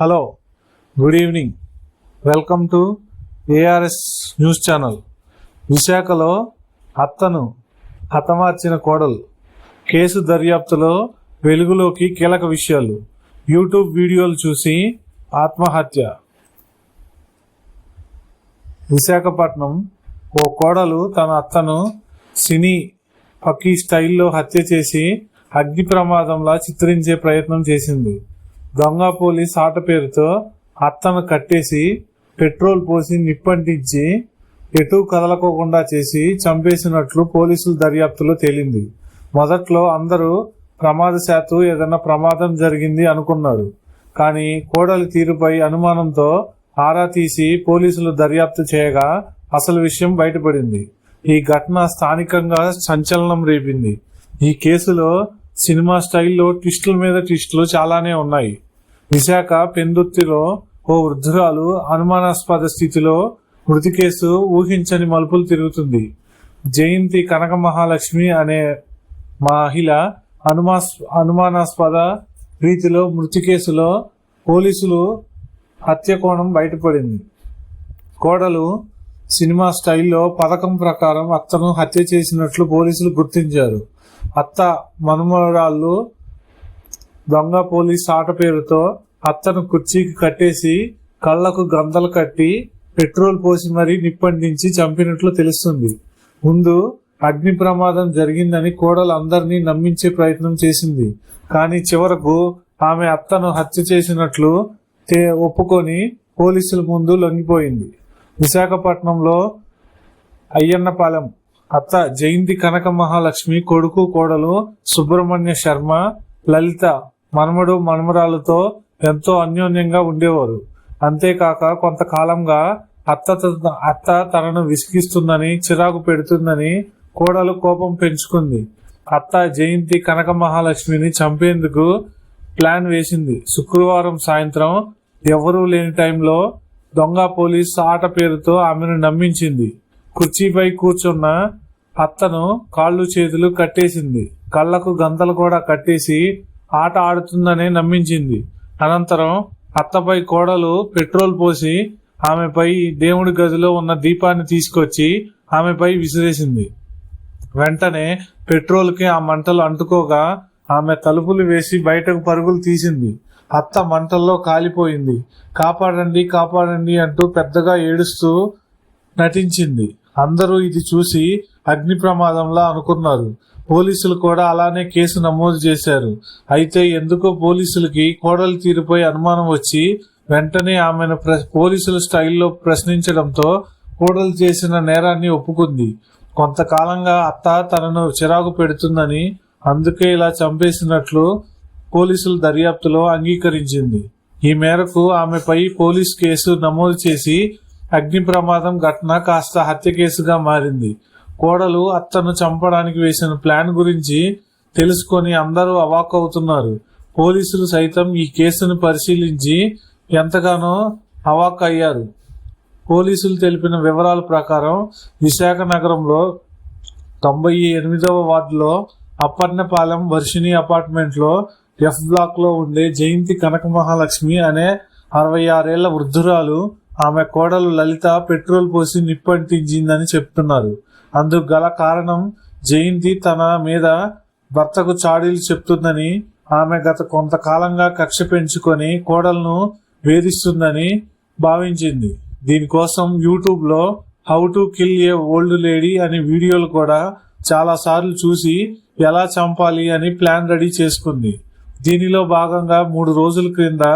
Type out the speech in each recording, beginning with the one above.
Hello good evening. Welcome to ARS news channel. విశాఖలో అత్తను హతమార్చిన కోడలు కేసు దర్యాప్తులో వెలుగులోకి కీలక విషయాలు. యూట్యూబ్ వీడియోలు చూసి ఆత్మహత్య. విశాఖపట్నం ఓ కోడలు తన అత్తను సినీ పక్కీ స్టైల్లో హత్య చేసి అగ్ని ప్రమాదంలా చిత్రించే ప్రయత్నం చేసింది. దొంగ పోలీస్ ఆట పేరుతో అత్తను కట్టేసి పెట్రోల్ పోసి నిప్పంటించి ఎటు కదలకోకుండా చేసి చంపేసినట్లు పోలీసుల దర్యాప్తులో తేలింది. మొదట్లో అందరూ ప్రమాదశాత్తు ఏదైనా ప్రమాదం జరిగింది అనుకున్నారు. కానీ కోడలి తీరుపై అనుమానంతో ఆరా తీసి పోలీసులు దర్యాప్తు చేయగా అసలు విషయం బయటపడింది. ఈ ఘటన స్థానికంగా సంచలనం రేపింది. ఈ కేసులో సినిమా స్టైల్లో ట్విస్టుల మీద ట్విస్టులు చాలానే ఉన్నాయి. విశాఖ పెందుర్తిలో ఓ వృద్ధురాలు అనుమానాస్పద స్థితిలో మృతి కేసు ఊహించని మలుపులు తిరుగుతుంది. జయంతి కనక మహాలక్ష్మి అనే మహిళ అనుమాస్ అనుమానాస్పద రీతిలో మృతి కేసులో పోలీసులు హత్య కోణం బయటపడింది. కోడలు సినిమా స్టైల్లో పథకం ప్రకారం అత్తను హత్య చేసినట్లు పోలీసులు గుర్తించారు. అత్త మనుమరాళ్ళు దొంగ పోలీస్ ఆట పేరుతో అత్తను కుర్చీకి కట్టేసి కళ్ళకు గందలు కట్టి పెట్రోల్ పోసి మరీ నిప్పండించి చంపినట్లు తెలుస్తుంది. ముందు అగ్ని ప్రమాదం జరిగిందని కోడలు అందరినీ నమ్మించే ప్రయత్నం చేసింది. కానీ చివరకు ఆమె అత్తను హత్య చేసినట్లు ఒప్పుకొని పోలీసుల ముందు లొంగిపోయింది. విశాఖపట్నంలో అయ్యన్నపాలెం అత్త జయంతి కనక మహాలక్ష్మి కొడుకు కోడలు సుబ్రహ్మణ్య శర్మ లలిత మనమడు మనమరాలతో ఎంతో అన్యోన్యంగా ఉండేవారు. అంతేకాక కొంతకాలంగా అత్త త- అత్త తనను విసిగిస్తుందని చిరాకు పెడుతుందని కోడలు కోపం పెంచుకుంది. అత్త జయంతి కనక మహాలక్ష్మిని చంపేందుకు ప్లాన్ వేసింది. శుక్రవారం సాయంత్రం ఎవరూ లేని టైంలో దొంగ పోలీస్ ఆట పేరుతో ఆమెను నమ్మించింది. కుర్చీపై కూర్చున్న అత్తను కాళ్ళు చేతులు కట్టేసింది. కళ్ళకు గంతలు కూడా కట్టేసి ఆట ఆడుతుందని నమ్మించింది. అనంతరం అత్తపై కోడలు పెట్రోల్ పోసి ఆమెపై దేవుడి గదిలో ఉన్న దీపాన్ని తీసుకొచ్చి ఆమెపై విసిరేసింది. వెంటనే పెట్రోల్కి ఆ మంటలు అంటుకోగా ఆమె తలుపులు వేసి బయటకు పరుగులు తీసింది. అత్త మంటల్లో కాలిపోయింది. కాపాడండి కాపాడండి అంటూ పెద్దగా ఏడుస్తూ నటించింది. అందరూ ఇది చూసి అగ్ని ప్రమాదంలా అనుకున్నారు. పోలీసులు కూడా అలానే కేసు నమోదు చేశారు. అయితే ఎందుకో పోలీసులకి కోడలు తీరుపై అనుమానం వచ్చి వెంటనే ఆమెను ప్ర- పోలీసుల స్టైల్లో ప్రశ్నించడంతో కోడలు చేసిన నేరాన్ని ఒప్పుకుంది. కొంతకాలంగా అత్త తనను చిరాకు పెడుతుందని అందుకే ఇలా చంపేసినట్లు పోలీసుల దర్యాప్తులో అంగీకరించింది. ఈ మేరకు ఆమెపై పోలీస్ కేసు నమోదు చేసి అగ్ని ప్రమాదం ఘటన కాస్త హత్య కేసుగా మారింది. కోడలు అత్తను చంపడానికి వేసిన ప్లాన్ గురించి తెలుసుకొని అందరూ అవాక్కవుతున్నారు పోలీసులు సైతం ఈ కేసును పరిశీలించి ఎంతగానో అవాక్ అయ్యారు. పోలీసులు తెలిపిన వివరాల ప్రకారం విశాఖ నగరంలో తొంభై ఎనిమిదవ వార్డులో అప్పన్నపాలెం వర్షిణి అపార్ట్మెంట్లో ఎఫ్ బ్లాక్లో ఉండే జయంతి కనక మహాలక్ష్మి అనే అరవై ఆరేళ్ళ వృద్ధురాలు ఆమె కోడలు లలిత పెట్రోల్ పోసి నిప్పంటించిందని చెప్తున్నారు. అందుకు గల కారణం జయంతి తన మీద భర్తకు చాడీలు చెప్తుందని ఆమె గత కొంతకాలంగా కక్ష పెంచుకొని కోడలను వేధిస్తుందని భావించింది. దీనికోసం యూట్యూబ్లో how to kill a old lady అనే వీడియోలు కూడా చాలా సార్లు చూసి ఎలా చంపాలి అని ప్లాన్ రెడీ చేసుకుంది. దీనిలో భాగంగా మూడు రోజుల క్రింద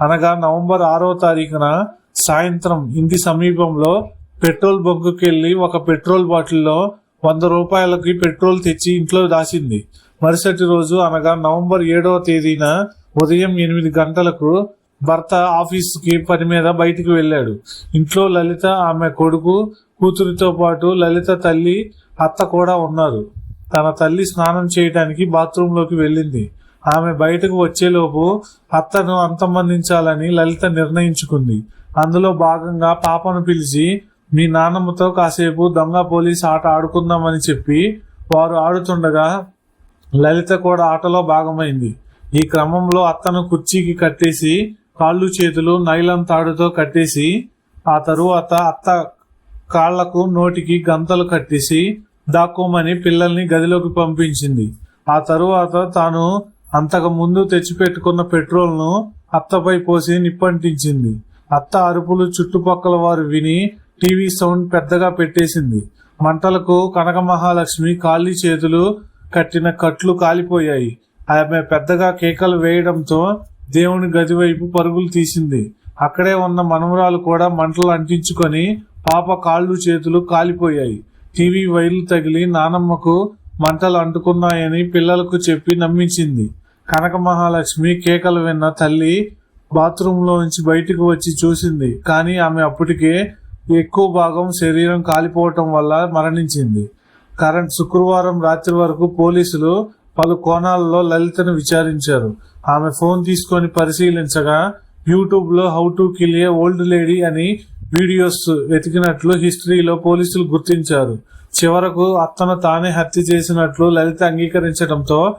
అనగా నవంబర్ ఆరో తారీఖున సాయంత్రం ఇంటి సమీపంలో పెట్రోల్ బంకుకి ఒక పెట్రోల్ బాటిల్లో వంద రూపాయలకి పెట్రోల్ తెచ్చి ఇంట్లో దాచింది. మరుసటి రోజు అనగా నవంబర్ ఏడవ తేదీన ఉదయం ఎనిమిది గంటలకు భర్త ఆఫీస్కి పని మీద బయటికి వెళ్ళాడు. ఇంట్లో లలిత ఆమె కొడుకు కూతురితో పాటు లలిత తల్లి అత్త కూడా ఉన్నారు. తన తల్లి స్నానం చేయడానికి బాత్రూంలోకి వెళ్ళింది. ఆమె బయటకు వచ్చేలోపు అత్తను అంతమందించాలని లలిత నిర్ణయించుకుంది. అందులో భాగంగా పాపను పిలిచి మీ నాన్నమ్మతో కాసేపు దొంగ పోలీస్ ఆట ఆడుకుందామని చెప్పి వారు ఆడుతుండగా లలిత కూడా ఆటలో భాగమైంది. ఈ క్రమంలో అత్తను కుర్చీకి కట్టేసి కాళ్ళు చేతులు నైలం తాడుతో కట్టేసి ఆ తరువాత అత్త కాళ్ళకు నోటికి గంతలు కట్టేసి దాక్కోమని పిల్లల్ని గదిలోకి పంపించింది. ఆ తరువాత తాను అంతకు ముందు తెచ్చిపెట్టుకున్న పెట్రోల్ను అత్తపై పోసి నిప్పంటించింది. అత్త అరుపులు చుట్టుపక్కల వారు విని టీవీ సౌండ్ పెద్దగా పెట్టేసింది. మంటలకు కనక మహాలక్ష్మి కాళ్ళి చేతులు కట్టిన కట్లు కాలిపోయాయి. ఆమె పెద్దగా కేకలు వేయడంతో దేవుని గది వైపు పరుగులు తీసింది. అక్కడే ఉన్న మనమరాలు కూడా మంటలు అంటించుకొని పాప కాళ్ళు చేతులు కాలిపోయాయి. టీవీ వైర్లు తగిలి నానమ్మకు మంటలు అంటుకున్నాయని పిల్లలకు చెప్పి నమ్మించింది. కనక మహాలక్ష్మి కేకలు విన్న తల్లి బాత్రూంలో నుంచి బయటకు వచ్చి చూసింది. కానీ ఆమె అప్పటికే ఎక్కువ భాగం శరీరం కాలిపోవటం వల్ల మరణించింది. కరెంట్ శుక్రవారం రాత్రి వరకు పోలీసులు పలు కోణాల్లో లలితను విచారించారు. ఆమె ఫోన్ తీసుకొని పరిశీలించగా యూట్యూబ్లో how to kill a old lady అని వీడియోస్ వెతికినట్లు హిస్టరీలో పోలీసులు గుర్తించారు. చివరకు అత్తను తానే హత్య చేసినట్లు లలిత అంగీకరించడంతో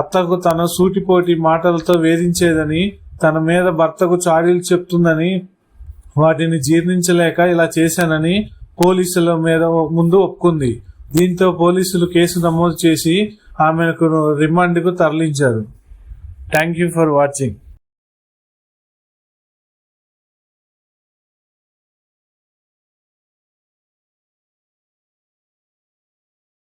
అత్తకు తన సూటిపోటి మాటలతో వేధించేదని తన మీద భర్తకు చాడీలు చెప్తుందని వాటిని జీర్ణించలేక ఇలా చేశానని పోలీసుల మీద ముందు ఒప్పుకుంది. దీంతో పోలీసులు కేసు నమోదు చేసి ఆమెకు రిమాండ్కు తరలించారు. Thank you for watching.